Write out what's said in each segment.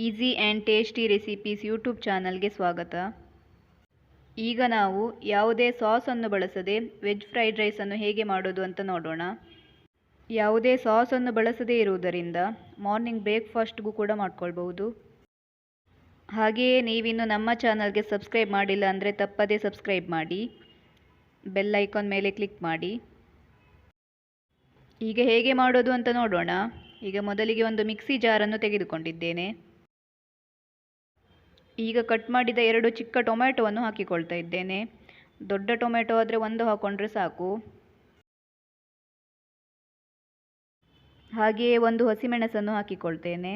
Easy and tasty recipes YouTube ಚಾನಲ್ಗೆ ಸ್ವಾಗತ. ಈಗ ನಾವು ಯಾವುದೇ ಸಾಸನ್ನು ಬಳಸದೆ ವೆಜ್ ಫ್ರೈಡ್ ರೈಸನ್ನು ಹೇಗೆ ಮಾಡೋದು ಅಂತ ನೋಡೋಣ. ಯಾವುದೇ ಸಾಸನ್ನು ಬಳಸದೇ ಇರುವುದರಿಂದ ಮಾರ್ನಿಂಗ್ ಬ್ರೇಕ್ಫಾಸ್ಟ್ಗೂ ಕೂಡ ಮಾಡ್ಕೊಳ್ಬಹುದು. ಹಾಗೆಯೇ ನೀವಿನ್ನು ನಮ್ಮ ಚಾನಲ್ಗೆ ಸಬ್ಸ್ಕ್ರೈಬ್ ಮಾಡಿಲ್ಲ ಅಂದರೆ ತಪ್ಪದೇ ಸಬ್ಸ್ಕ್ರೈಬ್ ಮಾಡಿ. ಬೆಲ್ ಐಕಾನ್ ಮೇಲೆ ಕ್ಲಿಕ್ ಮಾಡಿ. ಈಗ ಹೇಗೆ ಮಾಡೋದು ಅಂತ ನೋಡೋಣ. ಈಗ ಮೊದಲಿಗೆ ಒಂದು ಮಿಕ್ಸಿ ಜಾರನ್ನು ತೆಗೆದುಕೊಂಡಿದ್ದೇನೆ. ಈಗ ಕಟ್ ಮಾಡಿದ ಎರಡು ಚಿಕ್ಕ ಟೊಮ್ಯಾಟೊವನ್ನು ಹಾಕಿಕೊಳ್ತಾ ಇದ್ದೇನೆ ದೊಡ್ಡ ಟೊಮೆಟೊ ಆದರೆ ಒಂದು ಹಾಕ್ಕೊಂಡ್ರೆ ಸಾಕು. ಹಾಗೆಯೇ ಒಂದು ಹಸಿಮೆಣಸನ್ನು ಹಾಕಿಕೊಳ್ತೇನೆ.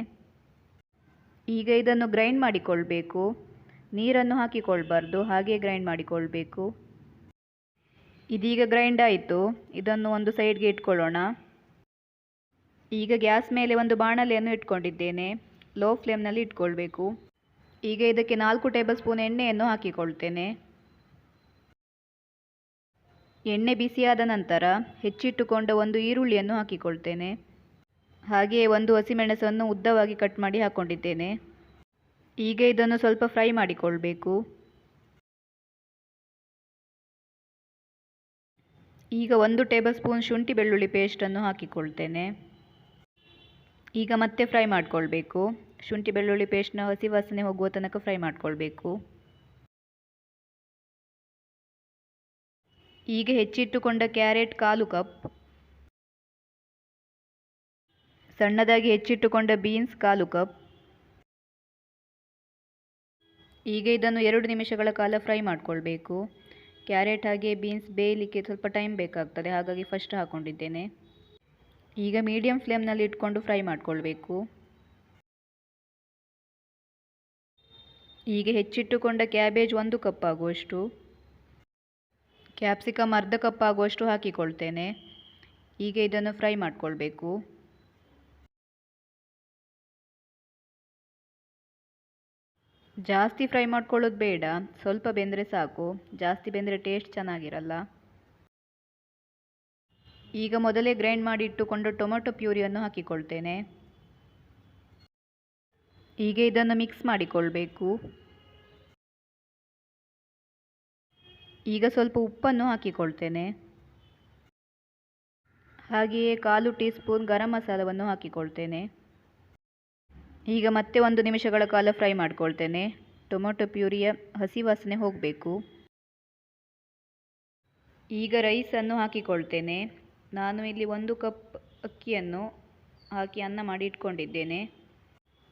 ಈಗ ಇದನ್ನು ಗ್ರೈಂಡ್ ಮಾಡಿಕೊಳ್ಬೇಕು. ನೀರನ್ನು ಹಾಕಿಕೊಳ್ಬಾರ್ದು, ಹಾಗೆ ಗ್ರೈಂಡ್ ಮಾಡಿಕೊಳ್ಬೇಕು. ಇದೀಗ ಗ್ರೈಂಡ್ ಆಯಿತು. ಇದನ್ನು ಒಂದು ಸೈಡ್ಗೆ ಇಟ್ಕೊಳ್ಳೋಣ. ಈಗ ಗ್ಯಾಸ್ ಮೇಲೆ ಒಂದು ಬಾಣಲೆಯನ್ನು ಇಟ್ಕೊಂಡಿದ್ದೇನೆ. ಲೋ ಫ್ಲೇಮ್ನಲ್ಲಿ ಇಟ್ಕೊಳ್ಬೇಕು. ಈಗ ಇದಕ್ಕೆ ನಾಲ್ಕು ಟೇಬಲ್ ಸ್ಪೂನ್ ಎಣ್ಣೆಯನ್ನು ಹಾಕಿಕೊಳ್ತೇನೆ. ಎಣ್ಣೆ ಬಿಸಿಯಾದ ನಂತರ ಹೆಚ್ಚಿಟ್ಟುಕೊಂಡ ಒಂದು ಈರುಳ್ಳಿಯನ್ನು ಹಾಕಿಕೊಳ್ತೇನೆ. ಹಾಗೆಯೇ ಒಂದು ಹಸಿಮೆಣಸನ್ನು ಉದ್ದವಾಗಿ ಕಟ್ ಮಾಡಿ ಹಾಕ್ಕೊಂಡಿದ್ದೇನೆ ಈಗ ಇದನ್ನು ಸ್ವಲ್ಪ ಫ್ರೈ ಮಾಡಿಕೊಳ್ಬೇಕು. ಈಗ ಒಂದು ಟೇಬಲ್ ಸ್ಪೂನ್ ಶುಂಠಿ ಬೆಳ್ಳುಳ್ಳಿ ಪೇಸ್ಟನ್ನು ಹಾಕಿಕೊಳ್ತೇನೆ. ಈಗ ಮತ್ತೆ ಫ್ರೈ ಮಾಡಿಕೊಳ್ಬೇಕು. ಶುಂಠಿ, ಬೆಳ್ಳುಳ್ಳಿ ಪೇಸ್ಟ್ನ ಹಸಿ ವಾಸನೆ ಹೋಗುವ ತನಕ ಫ್ರೈ ಮಾಡ್ಕೊಳ್ಬೇಕು. ಈಗ ಹೆಚ್ಚಿಟ್ಟುಕೊಂಡ ಕ್ಯಾರೆಟ್ ಕಾಲು ಕಪ್ ಸಣ್ಣದಾಗಿ ಹೆಚ್ಚಿಟ್ಟುಕೊಂಡ ಬೀನ್ಸ್ ಕಾಲು ಕಪ್ ಈಗ ಇದನ್ನು ಎರಡು ನಿಮಿಷಗಳ ಕಾಲ ಫ್ರೈ ಮಾಡಿಕೊಳ್ಬೇಕು. ಕ್ಯಾರೆಟ್ ಹಾಗೆ ಬೀನ್ಸ್ ಬೇಯಲಿಕ್ಕೆ ಸ್ವಲ್ಪ ಟೈಮ್ ಬೇಕಾಗ್ತದೆ, ಹಾಗಾಗಿ ಫಸ್ಟ್ ಹಾಕ್ಕೊಂಡಿದ್ದೇನೆ ಈಗ ಮೀಡಿಯಂ ಫ್ಲೇಮ್ನಲ್ಲಿ ಇಟ್ಕೊಂಡು ಫ್ರೈ ಮಾಡಿಕೊಳ್ಬೇಕು. ಈಗ ಹೆಚ್ಚಿಟ್ಟುಕೊಂಡ ಕ್ಯಾಬೇಜ್ ಒಂದು ಕಪ್ ಆಗುವಷ್ಟು ಕ್ಯಾಪ್ಸಿಕಮ್ ಅರ್ಧ ಕಪ್ ಆಗುವಷ್ಟು ಹಾಕಿಕೊಳ್ತೇನೆ. ಈಗ ಇದನ್ನು ಫ್ರೈ ಮಾಡಿಕೊಳ್ಬೇಕು. ಜಾಸ್ತಿ ಫ್ರೈ ಮಾಡ್ಕೊಳ್ಳೋದು ಬೇಡ. ಸ್ವಲ್ಪ ಬೆಂದರೆ ಸಾಕು. ಜಾಸ್ತಿ ಬೆಂದರೆ ಟೇಸ್ಟ್ ಚೆನ್ನಾಗಿರಲ್ಲ. ಈಗ ಮೊದಲೇ ಗ್ರೈಂಡ್ ಮಾಡಿ ಇಟ್ಟುಕೊಂಡು ಟೊಮೆಟೊ ಪ್ಯೂರಿಯನ್ನು ಹಾಕಿಕೊಳ್ತೇನೆ. ಈಗ ಇದನ್ನು ಮಿಕ್ಸ್ ಮಾಡಿಕೊಳ್ಬೇಕು. ಈಗ ಸ್ವಲ್ಪ ಉಪ್ಪನ್ನು ಹಾಕಿಕೊಳ್ತೇನೆ. ಹಾಗೆಯೇ ಕಾಲು ಟೀ ಸ್ಪೂನ್ ಗರಂ ಮಸಾಲವನ್ನು ಹಾಕಿಕೊಳ್ತೇನೆ. ಈಗ ಮತ್ತೆ ಒಂದು ನಿಮಿಷಗಳ ಕಾಲ ಫ್ರೈ ಮಾಡಿಕೊಳ್ತೇನೆ. ಟೊಮೊಟೊ ಪ್ಯೂರಿಯ ಹಸಿ ವಾಸನೆ ಹೋಗಬೇಕು. ಈಗ ರೈಸನ್ನು ಹಾಕಿಕೊಳ್ತೇನೆ. ನಾನು ಇಲ್ಲಿ ಒಂದು ಕಪ್ ಅಕ್ಕಿಯನ್ನು ಹಾಕಿ ಅನ್ನ ಮಾಡಿ ಇಟ್ಕೊಂಡಿದ್ದೇನೆ.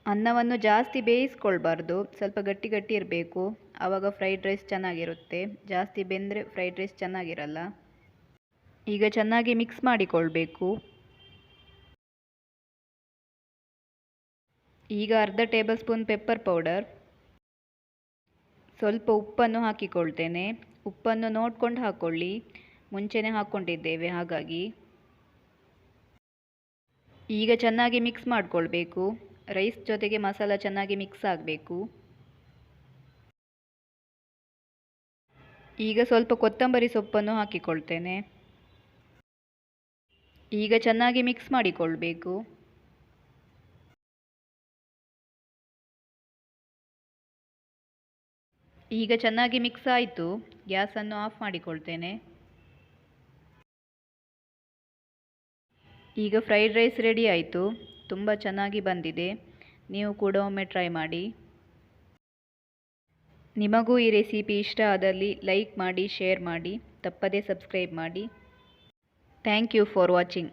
ಅನ್ನವನ್ನು ಜಾಸ್ತಿ ಬೇಯಿಸ್ಕೊಳ್ಬಾರ್ದು, ಸ್ವಲ್ಪ ಗಟ್ಟಿ ಗಟ್ಟಿ ಇರಬೇಕು. ಆವಾಗ ಫ್ರೈಡ್ ರೈಸ್ ಚೆನ್ನಾಗಿರುತ್ತೆ. ಜಾಸ್ತಿ ಬೆಂದರೆ ಫ್ರೈಡ್ ರೈಸ್ ಚೆನ್ನಾಗಿರಲ್ಲ. ಈಗ ಚೆನ್ನಾಗಿ ಮಿಕ್ಸ್ ಮಾಡಿಕೊಳ್ಬೇಕು. ಈಗ ಅರ್ಧ ಟೇಬಲ್ ಸ್ಪೂನ್ ಪೆಪ್ಪರ್ ಪೌಡರ್. ಸ್ವಲ್ಪ ಉಪ್ಪನ್ನು ಹಾಕಿಕೊಳ್ತೇನೆ. ಉಪ್ಪನ್ನು ನೋಡ್ಕೊಂಡು ಹಾಕ್ಕೊಳ್ಳಿ ಮುಂಚೆನೇ ಹಾಕ್ಕೊಂಡಿದ್ದೇವೆ ಹಾಗಾಗಿ. ಈಗ ಚೆನ್ನಾಗಿ ಮಿಕ್ಸ್ ಮಾಡಿಕೊಳ್ಬೇಕು. ರೈಸ್ ಜೊತೆಗೆ ಮಸಾಲ ಚೆನ್ನಾಗಿ ಮಿಕ್ಸ್ ಆಗಬೇಕು. ಈಗ ಸ್ವಲ್ಪ ಕೊತ್ತಂಬರಿ ಸೊಪ್ಪನ್ನು ಹಾಕಿಕೊಳ್ತೇನೆ. ಈಗ ಚೆನ್ನಾಗಿ ಮಿಕ್ಸ್ ಮಾಡಿಕೊಳ್ಬೇಕು. ಈಗ ಚೆನ್ನಾಗಿ ಮಿಕ್ಸ್ ಆಯಿತು. ಗ್ಯಾಸನ್ನು ಆಫ್ ಮಾಡಿಕೊಳ್ತೇನೆ. ಈಗ ಫ್ರೈಡ್ ರೈಸ್ ರೆಡಿ ಆಯಿತು. ತುಂಬ ಚೆನ್ನಾಗಿ ಬಂದಿದೆ. ನೀವು ಕೂಡ ಒಮ್ಮೆ ಟ್ರೈ ಮಾಡಿ. ನಿಮಗೂ ಈ ರೆಸಿಪಿ ಇಷ್ಟ ಆದಲ್ಲಿ ಲೈಕ್ ಮಾಡಿ ಶೇರ್ ಮಾಡಿ. ತಪ್ಪದೇ ಸಬ್ಸ್ಕ್ರೈಬ್ ಮಾಡಿ. Thank you for watching